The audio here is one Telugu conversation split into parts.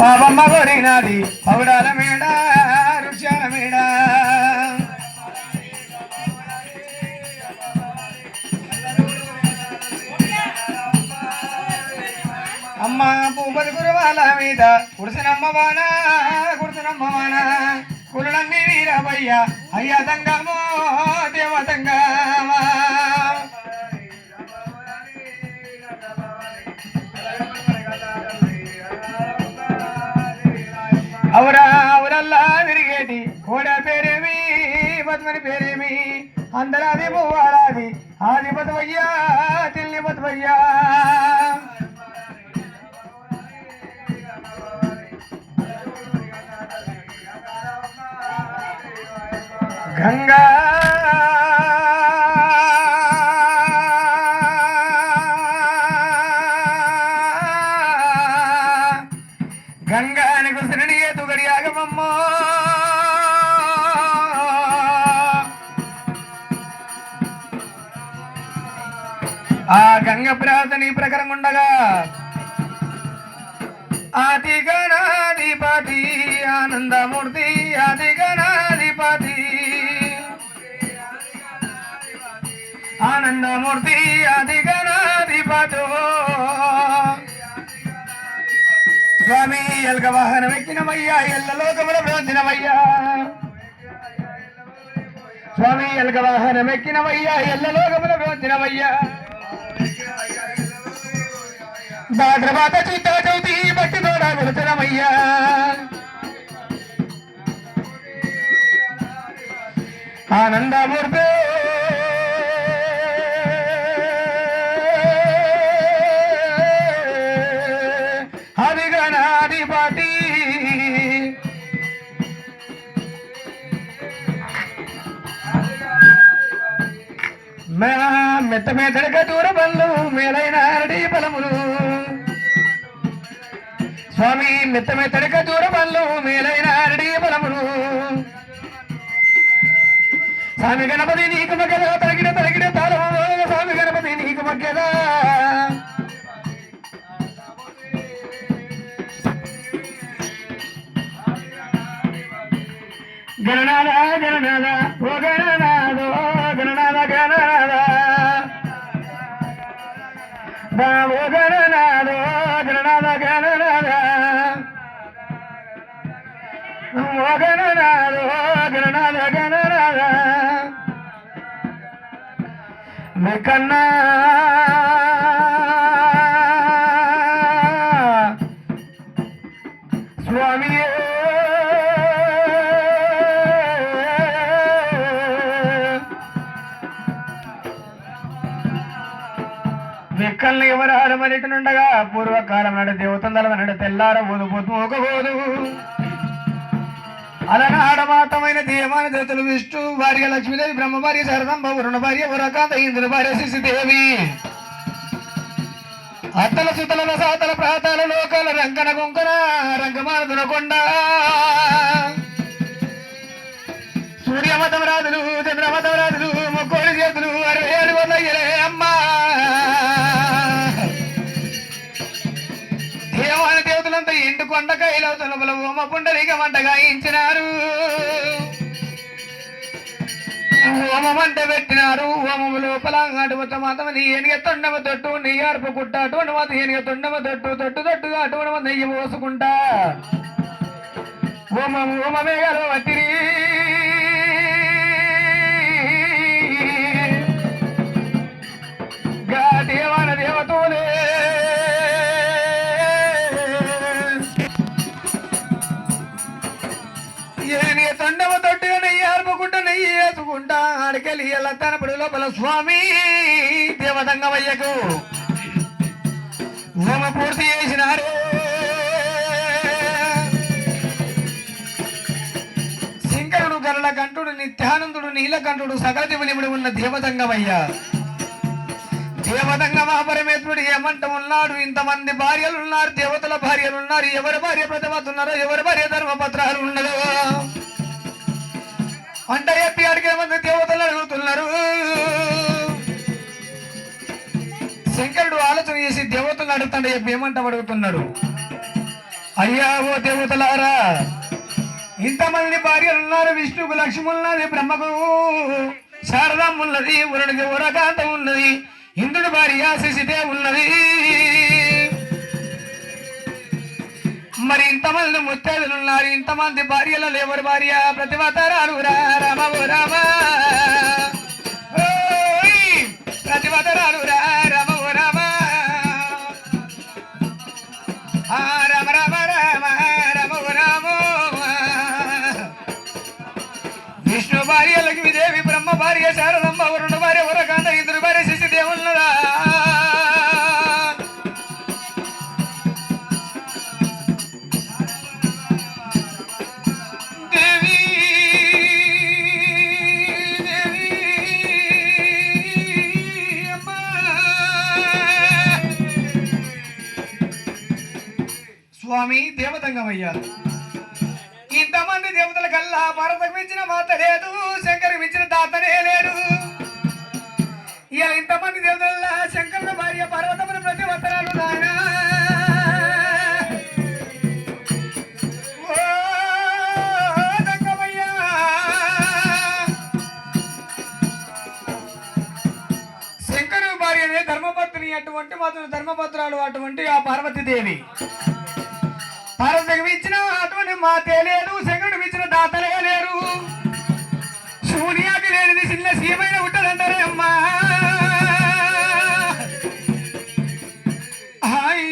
పాపమ్మ కోరినది పౌడాల మేడ రుచాల మేడ. అమ్మ భూపతి గురువాల మీద కుడిసినమ్మ వాన కుడిసినమ్మ వాన. కురులన్నీ వీరవయ్య అయ్య దంగమో దేవ అవరా అవరల్లా విరిగేటి కోడ పేరేమి పద్మని పేరేమి? అందరాది పువ్వారాది ఆది పదవయ్యా తిల్లి పదవయ్యా గంగా ఉండగా ఆది గణాధిపతి ఆనందమూర్తి ఆది గణాధిపతి. ఆనందమూర్తి ఆది గణాధిపతి. స్వామి ఎల్క వాహనం ఎక్కినమయ్యా ఎల్ల లోకముల బ్రోచినమయ్యా స్వామి ఎల్క వాహనం ఎక్కినమయ్యా ఎల్ల లోకముల బ్రోచినమయ్యా భాద్రవాత చిత్త చౌతి బట్టి తోడ వెళుతున్నమయ్యా ఆనందమూర్తి. హరిగణాధిపతి మెత్త మెత్తడిక దూర బండ్లు మేలైన అరడి బలములు స్వామి మెత్త మెత్తడక దూర బండ్లు మేలైన అరటి బలములు. స్వామి గణపతి నీకు మగ్గదా తగిన తగిన తాళము స్వామి గణపతి నీకు మగ్గదా. గణనాద గణనాద ఓ గణనాదో గణనాద గణనాద గణనాథ. ఓ గణనాథ ఓ గణనాథ. కన్నా స్వామి వెక్కల్ని ఎవరు ఆడమనిటనుండగా పూర్వకాలం నాడు దేవతందల నాడు తెల్లార పోదు పొద్దు ఒకబోదు అలనాడ మాతమైన దేవాన దేవతలు విష్ణు భార్య లక్ష్మీదేవి బ్రహ్మ భార్య శరదంబ వరుణ భార్య వరకాంత ఇంద్ర భార్య శిశుదేవి. అత్తల సుతల సాతల ప్రాతాల లోకాల రంకన కుంకన రంగమాన దునకొండ. సూర్యమతం రాజులు చంద్రమతం రాజులు మొక్కోడి చేతులు అరవై ఏడు వందల ఇరవై దేవాన దేవతలంతా ఎండు కొండ కైలవుతున్న బల ఓమ పుండలిక మంట గాయించినారు. ఓమమంట పెట్టినారు. ఓమము లోపల అటువంటి మాత్రం నీ ఎనిగ తొండమ తొట్టు నీ అర్పు కుట్ట అటువంటి మాత్రం ఎనిగ తొండమ తొట్టు తొట్టు తొట్టుగా అటువంటి నెయ్యి పోసుకుంటా. ఓమము ఓమమే గల వతిరి ఆడికెళ్ళి ఎలా తనపడి లోపల స్వామి దేవదంగమయ్యకు హోమ పూర్తి చేసినారు శంకరుడు గరళ కంఠుడు నిత్యానందుడు నీలకంఠుడు సకల ఉన్న దేవదంగమయ్య దేవదంగమా పరమేశ్వరుడు ఏమంట ఉన్నాడు? ఇంతమంది భార్యలు ఉన్నారు దేవతల భార్యలు ఉన్నారు. ఎవరి భార్య ప్రతిమతున్నారో ఎవరి భార్య ధర్మపత్రాలు ఉన్నదో అంట చెప్పి అడిగే మంది దేవతలు అడుగుతున్నారు. శంకరుడు ఆలోచన చేసి దేవతలు అడుగుతాడు చెప్పి ఏమంట అడుగుతున్నాడు? అయ్యా ఓ దేవతలారా ఇంతమంది భార్యలు ఉన్నారు విష్ణువుకు లక్ష్మణున్నది బ్రహ్మకు శారదమ్మ ఉన్నది వరుడికి వరకాంతం ఉన్నది ఇంద్రుడి భార్య శశిదే ఉన్నది. మరి ఇంతమంది ముత్తైదులు ఉన్నారు ఇంతమంది భార్యలు లేవరు భార్య. ప్రతిభ తరాలు రామ ఓ రామ. స్వామి దేవతంగమయ్యా ఇంతమంది దేవతల కల్లా భరతకు మించిన మాత లేదు శంకర్ మించిన దాతనే లేడు. ఇలా ఇంతమంది దేవతల శంకరుల భార్య పర్వతములు ప్రతి వతరాలు నాయనా. శంకరు భార్య ధర్మపత్ని అటువంటి మాత్రం ధర్మపత్రాలు అటువంటి ఆ పార్వతీదేవి. పార్వతికి ఇచ్చిన అటువంటి మాతే లేదు శంకరుడికి ఇచ్చిన దాతలే లేరు. శూన్యాకి లేనిది చిన్న సీమైన ఉంటదంటారే అమ్మా.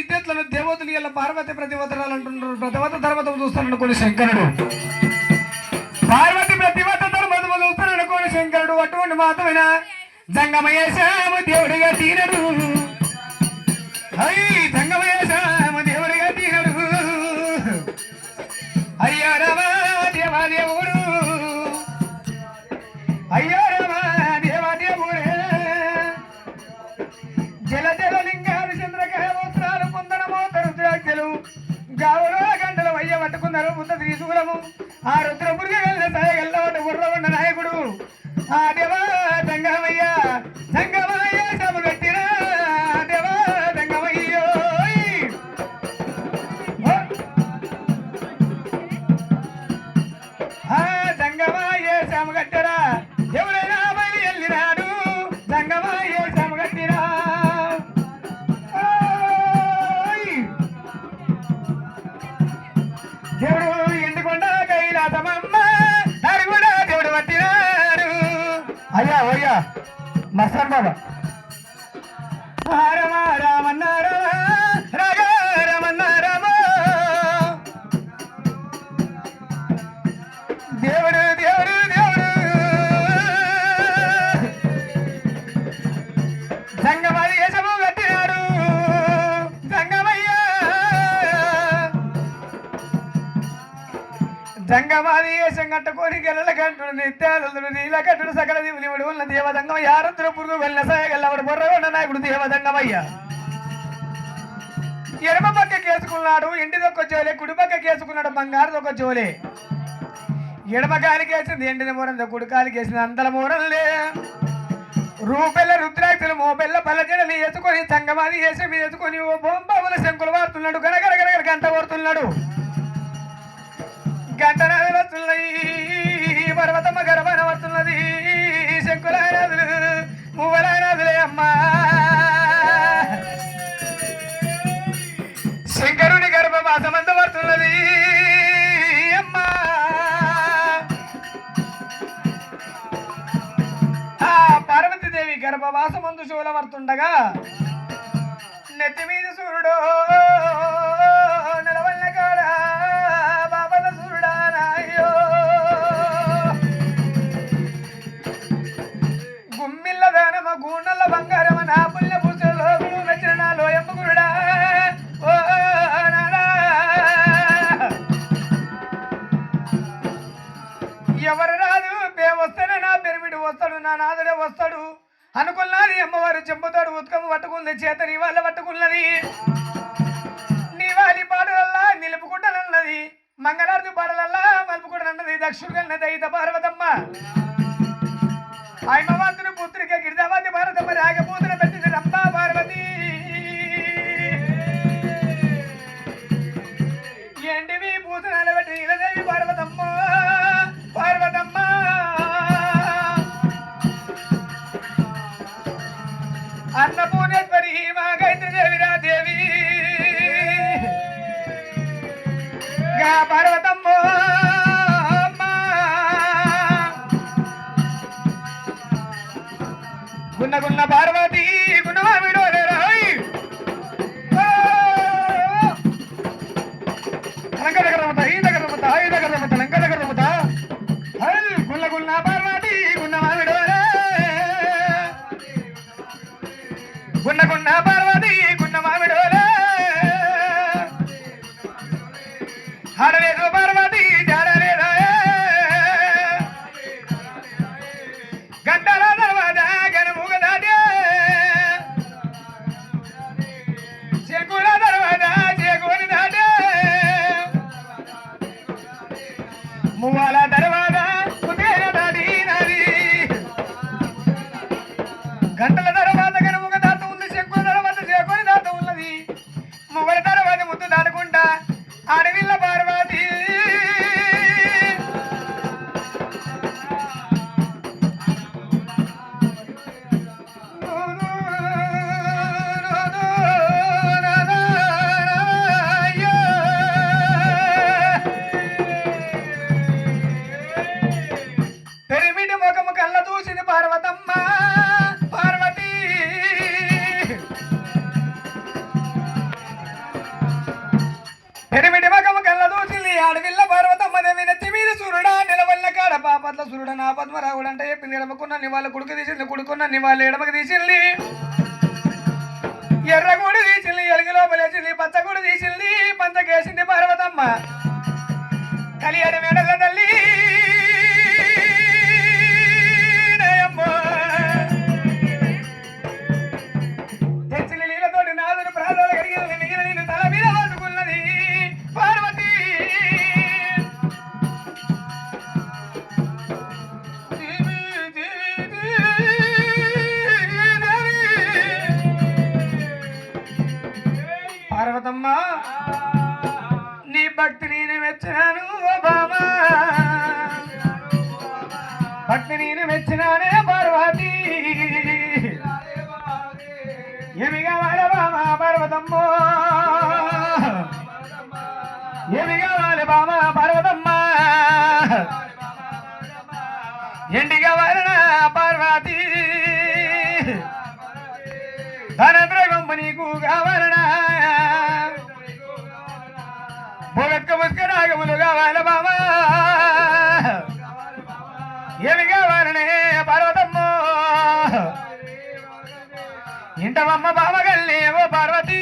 ఇద్దట్లను దేవతలు ఇలా పార్వతి ప్రతివతరాలు అంటున్నారు. ప్రతివత తర్వాత చూస్తాను కొన్ని శంకరుడు. పార్వతి ప్రతివత తర్వాత చూస్తాను అనుకోని శంకరుడు. అటువంటి మాత్రమైన? శ్యాము దేవుడిగా తీరడు. అయ్యి జంగమయ్య అయ్యా అయ్యా మస్తాన్ బాబా రామ రామన్న జంగమాది వేషం కట్టుకొని గెలల కట్టుడు నిత్యాలు నీల కట్టుడు సకల దేవునివుడు ఉన్న దేవదంగం యారంతుల పురుగు వెళ్ళ సాయగల్లవాడు బొర్రగొండ నాయకుడు దేవదంగమయ్యా. ఎడమ పక్క కేసుకున్నాడు ఇంటిదొక్క జోలే కుడి పక్క కేసుకున్నాడు బంగారు దొక్క జోలే. ఎడమ కాలికి వేసింది ఎండిన మూరంద కుడి కాలికి వేసింది అందల మూరల్లే రూపెల్ల రుద్రాక్షలు మోపెల్ల పల్లజడలు ఎత్తుకొని చంగమాది వేసి వేసుకొని ఓ బొంబాబుల శంకులు వాడుతున్నాడు గనగర గనగర గంట కొడుతున్నాడు. గంటనాథులు వస్తున్నాయి పర్వతమ్మ గర్భన వస్తున్నది శంకులానాథులు మువ్వలానాథులే అమ్మా. శంకరుని గర్భమాసమంత పడుతున్నది. అమ్మా. ఆ పార్వతీదేవి గర్భవాసమందు శూలవర్తుండగా నెత్తి మీద సూర్యుడో నా నాదుడే వస్తాడు. అనుకున్నది అమ్మవారు చెంపుతాడు ఉత్కము పట్టుకుంది చేత నీ వాళ్ళ పట్టుకున్నది. నీ వాలి పాటలల్లా నిలుపుకుంటానన్నది. మంగళారతి పాటలల్లా మలుపుకుంటానన్నది. దక్షుడు దయిత పార్వతమ్మ. ఐమవంతుని పుత్రిక గిరిజావతి భారతమ్మ రాగ గున్నగున్న పార్వతి గున్నమా విడోలేరాయ్ లంక ఈ ఈ హల్! పార్వతి పార్వతి పార్వతి ముఖము పార్వతమ్మ పార్వతి. పెరిమిటి ముఖము కళ్ళ చూసింది అడవిల్ల పార్వతమ్మ దేవి నెత్తి మీద సూర్యుడా నిలవల్ల కాడ పాపట్ల సూర్యుడు నా పద్మరావుడు అంటే చెప్పింది ఎడమకున్న నివాళ కొడుకు తీసింది కొడుకున్న నివాళ ఎడమకు తీసింది. ఎర్రగూడు తీసింది ఎలుగు లోపలేసింది పచ్చగూడు తీసింది పంచకేసింది పార్వతమ్మ. అమ్మా నీ భక్తి నేను మెచ్చినాను ఓ బామా భక్తి నేను మెచ్చినానే పార్వతి. ఏమి కావాలి బామా పార్వతమ్మో. ఏమి కావాలి బామా పార్వతమ్మ. ఎండిగా కావాలనా పార్వతి. ధనద్రగమ్మ నీకు కావాలనా? బొగత్క ముసుక రాగములు కావాలి బామా ఏమి కావాలనే పార్వతమ్మ ఇంటవమ్మ బామగల్లి ఓ పార్వతి